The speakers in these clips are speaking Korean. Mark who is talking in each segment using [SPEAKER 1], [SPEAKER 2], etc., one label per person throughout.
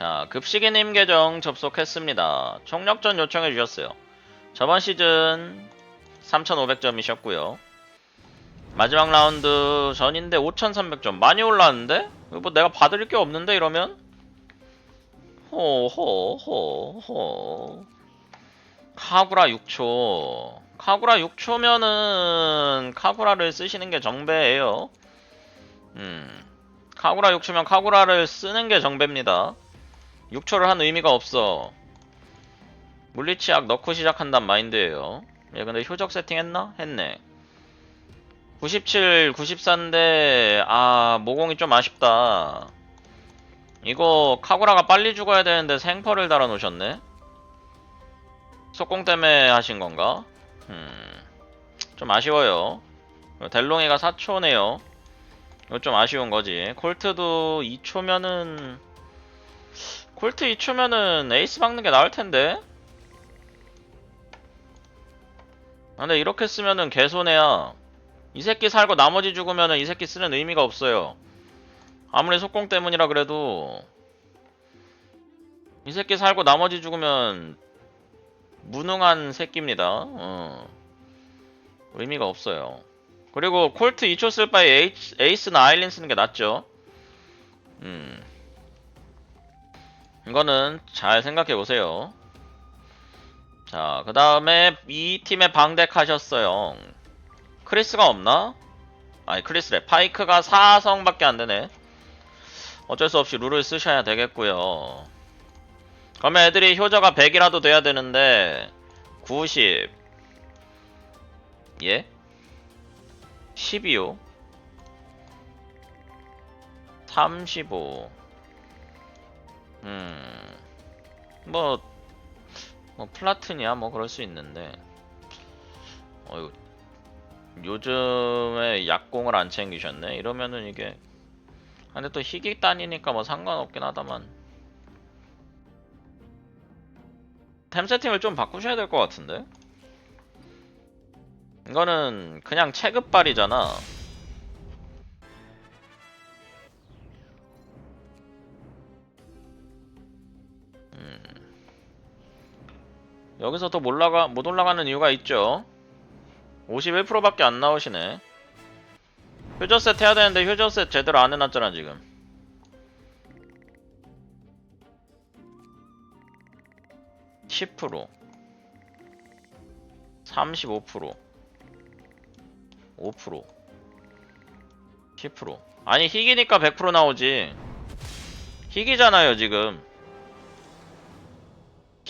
[SPEAKER 1] 자, 급식이님 계정 접속했습니다. 총력전 요청해 주셨어요. 저번 시즌 3,500점이셨고요. 마지막 라운드 전인데 5,300점 많이 올랐는데? 뭐 내가 받을 게 없는데 이러면? 호호호호 카구라 6초 카구라 6초면은 카구라를 쓰시는 게 정배예요 음 카구라 6초면 카구라를 쓰는 게 정배입니다 6초를 한 의미가 없어. 물리치약 넣고 시작한단 마인드예요. 얘 근데 효적 세팅 했나? 했네. 97, 94인데 아 모공이 좀 아쉽다. 이거 카구라가 빨리 죽어야 되는데 생퍼를 달아 놓으셨네? 속공 때문에 하신 건가? 음, 좀 아쉬워요. 델롱이가 4초네요. 이거 좀 아쉬운 거지. 콜트도 2초면은 콜트 2초면은 에이스 박는 게 나을 텐데 아, 근데 이렇게 쓰면은 개손해야 이 새끼 살고 나머지 죽으면은 이 새끼 쓰는 의미가 없어요 아무리 속공 때문이라 그래도 이 새끼 살고 나머지 죽으면 무능한 새끼입니다. 어. 의미가 없어요. 그리고 콜트 2초 쓸 바에 에이스, 에이스나 아일린 쓰는 게 낫죠. 음. 이거는 잘 생각해 보세요. 자, 그 다음에 이 팀의 방덱 하셨어요. 크리스가 없나? 아니, 크리스래. 파이크가 4성밖에 안 되네. 어쩔 수 없이 룰을 쓰셔야 되겠고요. 그러면 애들이 효저가 100이라도 돼야 되는데 90 예? 12요 35 음... 뭐... 뭐 플라튼이야? 뭐 그럴 수 있는데. 어이구 요즘에 약공을 안 챙기셨네? 이러면은 이게 아, 근데 또 희귀 단이니까 뭐 상관없긴 하다만. 템 세팅을 좀 바꾸셔야 될 것 같은데? 이거는 그냥 체급발이잖아 여기서 더 올라가 못 올라가는 이유가 있죠. 51%밖에 안 나오시네. 효저셋 해야 되는데 효저셋 제대로 안 해놨잖아 지금. (10% 35% 5% 10% 아니 희귀니까 100% 나오지. 희귀잖아요 지금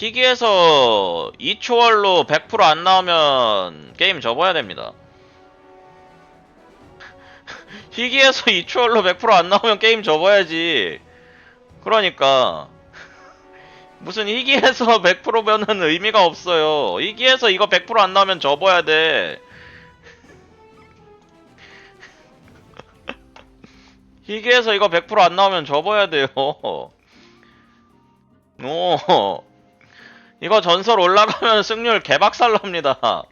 [SPEAKER 1] 희귀에서 2초월로 100%안 나오면 게임 접어야 됩니다 희귀에서 2초월로 100%안 나오면 게임 접어야지. 그러니까 무슨 희귀에서 100%면은 의미가 없어요. 희귀에서 이거 100%안 나오면 접어야 돼. 희귀에서 이거 100%안 나오면 접어야 돼요. 오. 이거 전설 올라가면 승률 개박살 납니다.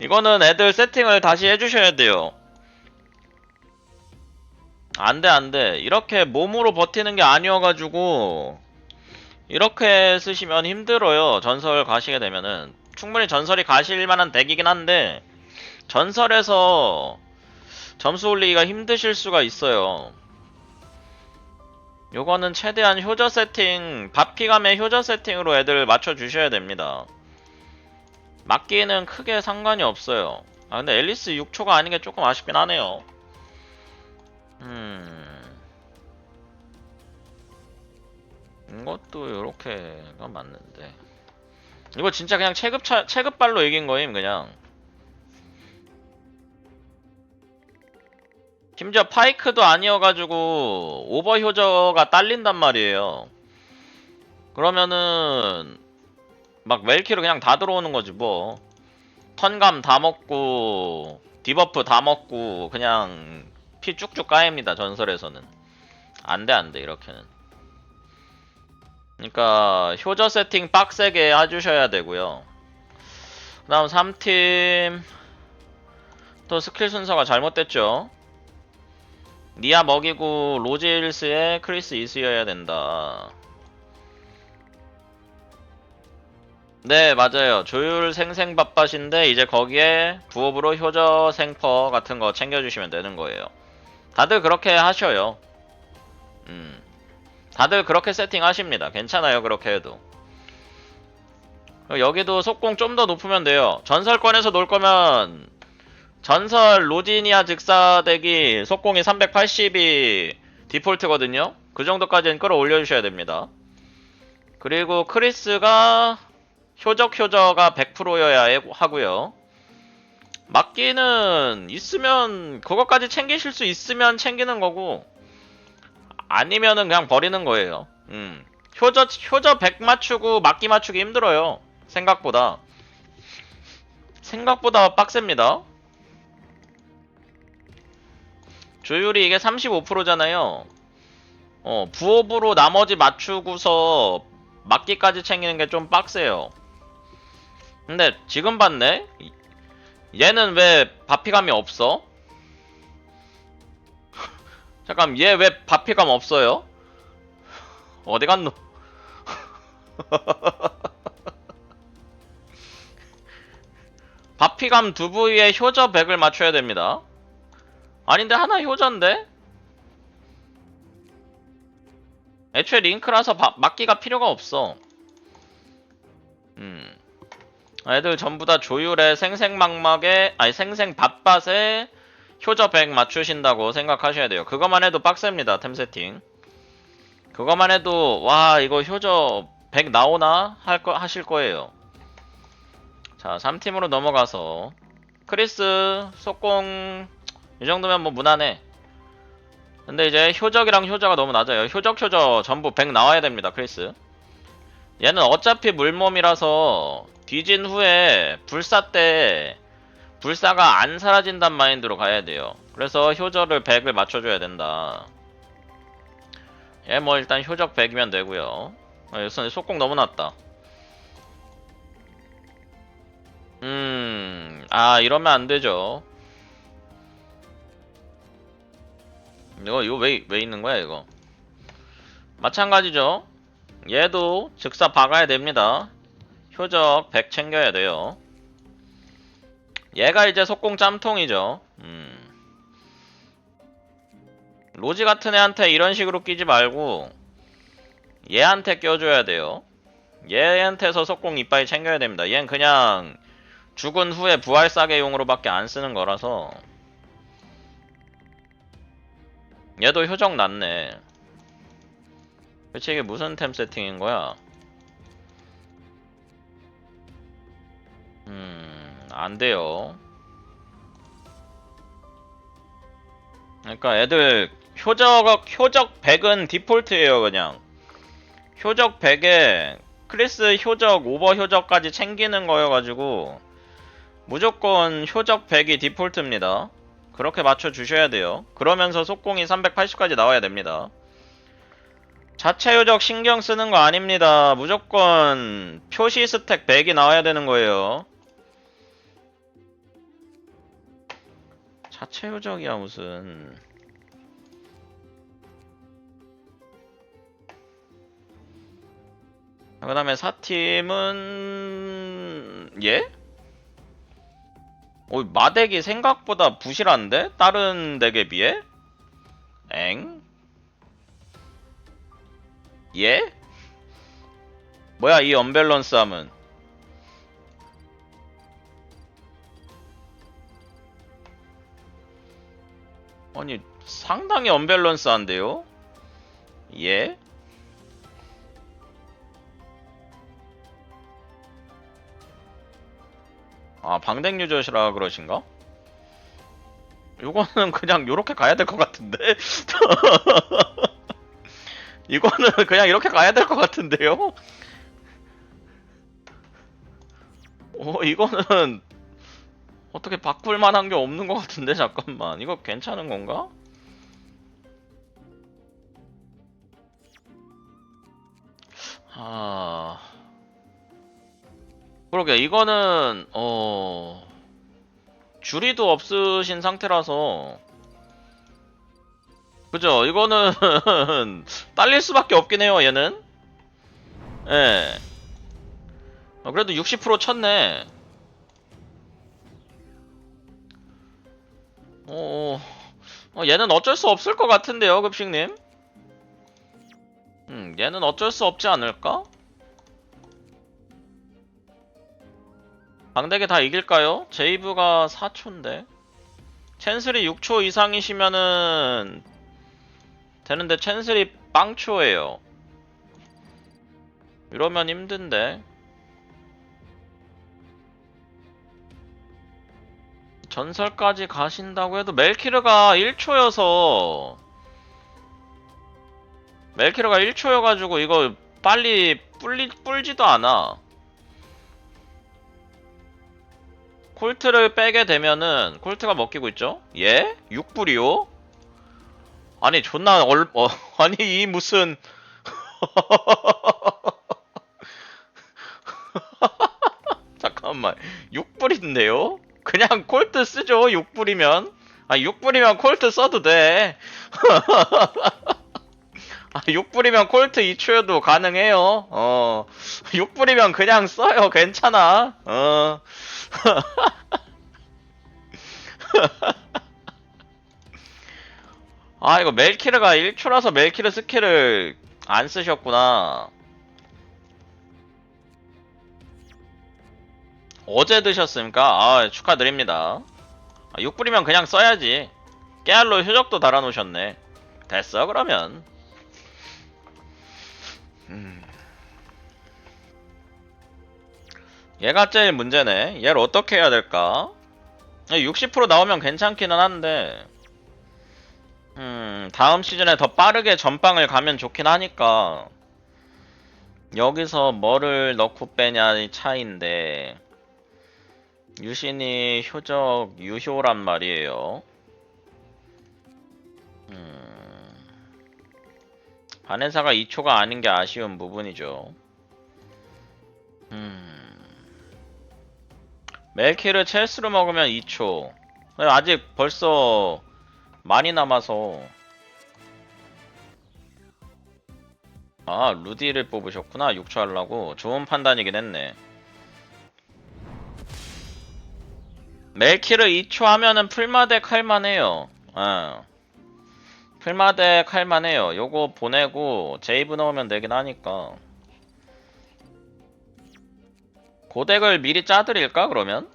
[SPEAKER 1] 이거는 애들 세팅을 다시 해주셔야 돼요. 안 돼, 안 돼. 이렇게 몸으로 버티는 게 아니어가지고, 이렇게 쓰시면 힘들어요. 전설 가시게 되면은. 충분히 전설이 가실 만한 덱이긴 한데, 전설에서 점수 올리기가 힘드실 수가 있어요. 요거는 최대한 효저 세팅, 바피감의 효저 세팅으로 애들 맞춰주셔야 됩니다. 맞기에는 크게 상관이 없어요. 아 근데 앨리스 6초가 아닌 게 조금 아쉽긴 하네요. 음. 이것도 요렇게가 맞는데. 이거 진짜 그냥 체급차, 체급발로 이긴 거임, 그냥. 심지어 파이크도 아니어가지고, 오버 효저가 딸린단 말이에요. 그러면은, 막 웰키로 그냥 다 들어오는 거지 뭐. 턴감 다 먹고 디버프 다 먹고 그냥 피 쭉쭉 까입니다 전설에서는. 안돼 안돼 이렇게는. 그러니까 효저 세팅 빡세게 해주셔야 되고요. 그 다음 3팀 또 스킬 순서가 잘못됐죠 니아 먹이고 로즈힐스에 크리스 이스여야 된다. 네, 맞아요. 조율 생생밥밭인데 이제 거기에 부업으로 효저 생퍼 같은 거 챙겨주시면 되는 거예요. 다들 그렇게 하셔요. 음. 다들 그렇게 세팅하십니다. 괜찮아요. 그렇게 해도. 여기도 속공 좀 더 높으면 돼요. 전설권에서 놀 거면 전설 로지니아 즉사덱이 속공이 380이 디폴트거든요. 그 정도까지는 끌어올려 주셔야 됩니다. 그리고 크리스가 효적 효저가 100%여야 하고요. 막기는 있으면 그것까지 챙기실 수 있으면 챙기는 거고 아니면은 그냥 버리는 거예요. 음. 효저 효저 100 맞추고 막기 맞추기 힘들어요. 생각보다 생각보다 빡셉니다. 조율이 이게 35%잖아요. 어, 부업으로 나머지 맞추고서 막기까지 챙기는 게 좀 빡세요. 근데 지금 봤네? 얘는 왜 바피감이 없어? 잠깐 얘 왜 바피감 없어요? 어디 갔노? 바피감 두 부위에 효저 100을 맞춰야 됩니다. 아닌데 하나 효저인데? 애초에 링크라서 바, 막기가 필요가 없어. 음. 애들 전부 다 조율에 생생막막에 아니 생생밥밭에 효저 100 맞추신다고 생각하셔야 돼요. 그것만 해도 빡셉니다. 템 세팅. 그것만 해도 와 이거 효저 100 나오나 할 거 하실 거예요. 자, 3팀으로 넘어가서 크리스 속공 이 정도면 뭐 무난해. 근데 이제 효적이랑 효저가 너무 낮아요. 효적 효저 전부 100 나와야 됩니다. 크리스. 얘는 어차피 물몸이라서 뒤진 후에 불사 때 불사가 안 사라진단 마인드로 가야 돼요. 그래서 효저를 100을 맞춰줘야 된다. 얘 뭐 일단 효적 100이면 되고요. 아, 여기서 속공 너무 낮다. 음, 아 이러면 안 되죠. 이거 이거 왜 왜 있는 거야 이거? 마찬가지죠. 얘도 즉사 박아야 됩니다. 효적 100 챙겨야 돼요. 얘가 이제 속공 짬통이죠. 음. 로지 같은 애한테 이런 식으로 끼지 말고 얘한테 껴줘야 돼요. 얘한테서 속공 이빨이 챙겨야 됩니다. 얘는 그냥 죽은 후에 부활 싸개용으로밖에 안 쓰는 거라서 얘도 효적 낮네. 대체 이게 무슨 템 세팅인 거야? 음, 안 돼요. 그러니까 애들 효적 효적 100은 디폴트예요, 그냥. 효적 100에 크리스 효적 오버 효적까지 챙기는 거여가지고 무조건 효적 100이 디폴트입니다. 그렇게 맞춰 주셔야 돼요. 그러면서 속공이 380까지 나와야 됩니다. 자체 요적 신경 쓰는 거 아닙니다. 무조건 표시 스택 100이 나와야 되는 거예요. 자체 요적이야 무슨. 그 다음에 4팀은 예? 오, 마덱이 생각보다 부실한데? 다른 덱에 비해? 엥? 예? 뭐야 이 언밸런스함은 아니 상당히 언밸런스한데요? 예? 아 방댕 유저시라 그러신가? 요거는 그냥 요렇게 가야 될 것 같은데? 이거는 그냥 이렇게 가야 될 것 같은데요? 어, 이거는 어떻게 바꿀 만한 게 없는 것 같은데 잠깐만 이거 괜찮은 건가? 아 그러게 이거는 어 줄이도 없으신 상태라서 그죠? 이거는 딸릴 수밖에 없긴 해요, 얘는. 예. 어, 그래도 60% 쳤네. 어, 어, 얘는 어쩔 수 없을 것 같은데요, 급식님? 음, 얘는 어쩔 수 없지 않을까? 방대게 다 이길까요? 제이브가 4초인데. 챈슬이 6초 이상이시면은 되는데 챈슬이 빵초예요. 이러면 힘든데. 전설까지 가신다고 해도 멜키르가 1초여서 멜키르가 1초여가지고 이거 빨리 뿔리, 뿔지도 않아. 콜트를 빼게 되면은 콜트가 먹히고 있죠? 예? 6불이요? 아니 존나 얼 어, 아니 이 무슨 잠깐만 6불인데요? 그냥 콜트 쓰죠 6불이면 아 6불이면 콜트 써도 돼 아, 6불이면 콜트 2초여도 가능해요. 어. 6불이면 그냥 써요. 괜찮아. 어. 아 이거 멜키르가 1초라서 멜키르 스킬을 안 쓰셨구나. 어제 드셨습니까? 아 축하드립니다. 아, 6불이면 그냥 써야지. 깨알로 효적도 달아놓으셨네. 됐어 그러면 음. 얘가 제일 문제네 얘를 어떻게 해야 될까? 60% 나오면 괜찮기는 한데 음, 다음 시즌에 더 빠르게 전방을 가면 좋긴 하니까 여기서 뭐를 넣고 빼냐의 차이인데 유신이 효적 유효란 말이에요. 음, 반해사가 2초가 아닌 게 아쉬운 부분이죠. 음, 멜키를 첼스로 먹으면 2초. 아직 벌써 많이 남아서. 아 루디를 뽑으셨구나. 6초 하려고. 좋은 판단이긴 했네. 멜키를 2초 하면은 풀마덱 할만해요. 아 풀마덱 할만해요. 요거 보내고 제이브 넣으면 되긴 하니까. 고덱을 미리 짜드릴까 그러면?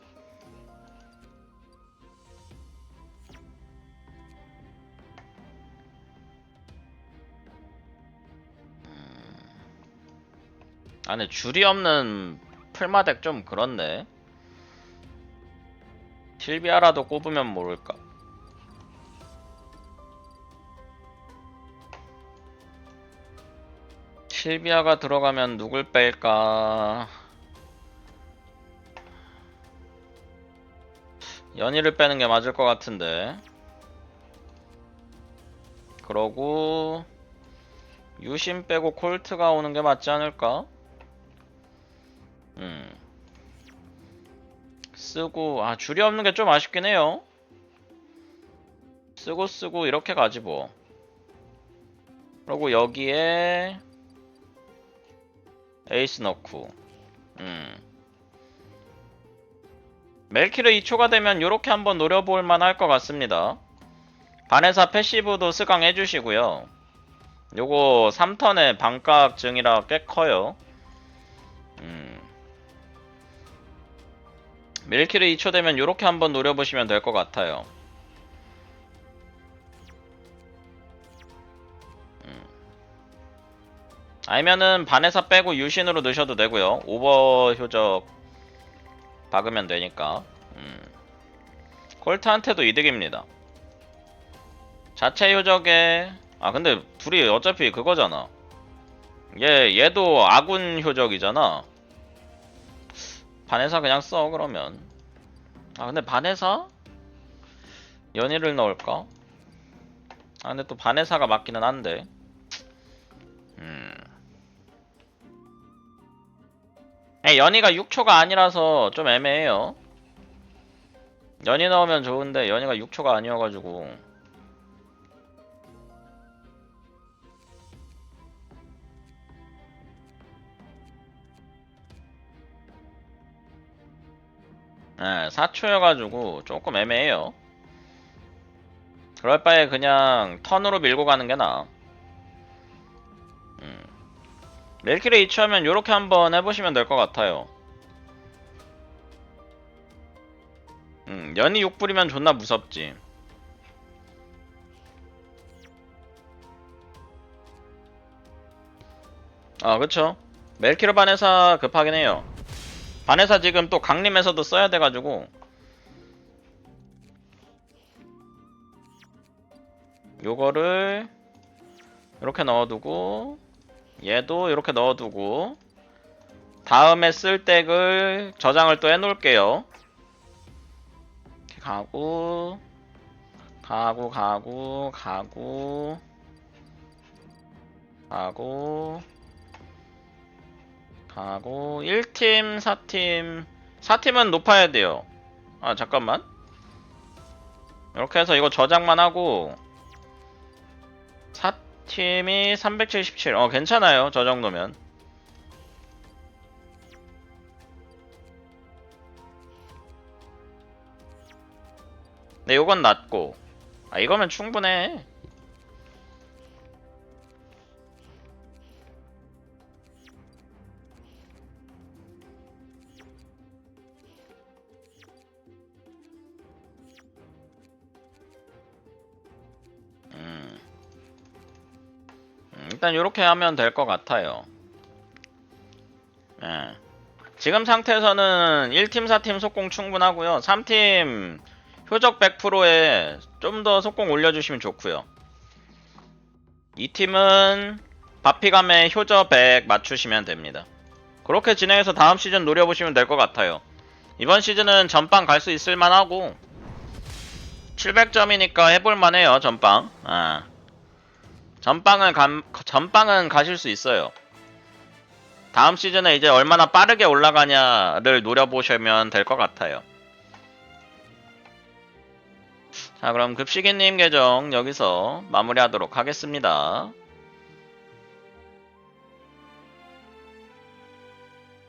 [SPEAKER 1] 아 근데 줄이 없는 풀마덱 좀 그렇네. 실비아라도 꼽으면 모를까 실비아가 들어가면 누굴 뺄까 연희를 빼는 게 맞을 것 같은데 그러고 유신 빼고 콜트가 오는 게 맞지 않을까? 음. 쓰고 아 줄이 없는 게 좀 아쉽긴 해요. 쓰고 쓰고 이렇게 가지 뭐. 그리고 여기에 에이스 넣고 음. 멜키르 2초가 되면 이렇게 한번 노려볼 만할 것 같습니다. 반에사 패시브도 스강 해주시고요. 요거 3턴의 반각 증이라 꽤 커요. 음. 밀키를 2초 되면 이렇게 한번 노려보시면 될 것 같아요. 아니면은 반에서 빼고 유신으로 넣으셔도 되고요. 오버 효적 박으면 되니까. 음. 콜트한테도 이득입니다. 자체 효적에 아 근데 둘이 어차피 그거잖아. 얘 얘도 아군 효적이잖아. 반해사 그냥 써 그러면 아 근데 반해사? 연희를 넣을까? 아 근데 또 반해사가 맞기는 한데 예, 연희가 6초가 아니라서 좀 애매해요. 연희 넣으면 좋은데 연희가 6초가 아니어가지고 예, 네, 4초여가지고 조금 애매해요. 그럴 바에 그냥 턴으로 밀고 가는 게 나아. 멜킬에 이치하면 요렇게 한번 해보시면 될 것 같아요. 음, 연이 6불이면 존나 무섭지. 아, 그쵸. 멜키르 바네사 급하긴 해요. 바네사 지금 또 강림에서도 써야 돼가지고. 요거를 이렇게 넣어두고 얘도 이렇게 넣어두고 다음에 쓸 덱을 저장을 또 해놓을게요. 이렇게 가고 가고 가고 가고 가고 가고. 1팀 4팀. 4팀은 높아야 돼요. 아 잠깐만. 이렇게 해서 이거 저장만 하고 4 팀이 377 어 괜찮아요. 저 정도면. 네 요건 낮고. 아 이거면 충분해 일단 이렇게 하면 될 것 같아요. 예. 지금 상태에서는 1팀, 4팀 속공 충분하고요. 3팀 효적 100%에 좀 더 속공 올려주시면 좋고요. 2팀은 바피감에 효저 100 맞추시면 됩니다. 그렇게 진행해서 다음 시즌 노려보시면 될 것 같아요. 이번 시즌은 전빵 갈수 있을 만하고 700점이니까 해볼만 해요, 전빵. 아. 전빵은 감, 전빵은 가실 수 있어요. 다음 시즌에 이제 얼마나 빠르게 올라가냐를 노려보시면 될 것 같아요. 자, 그럼 급식이님 계정 여기서 마무리하도록 하겠습니다.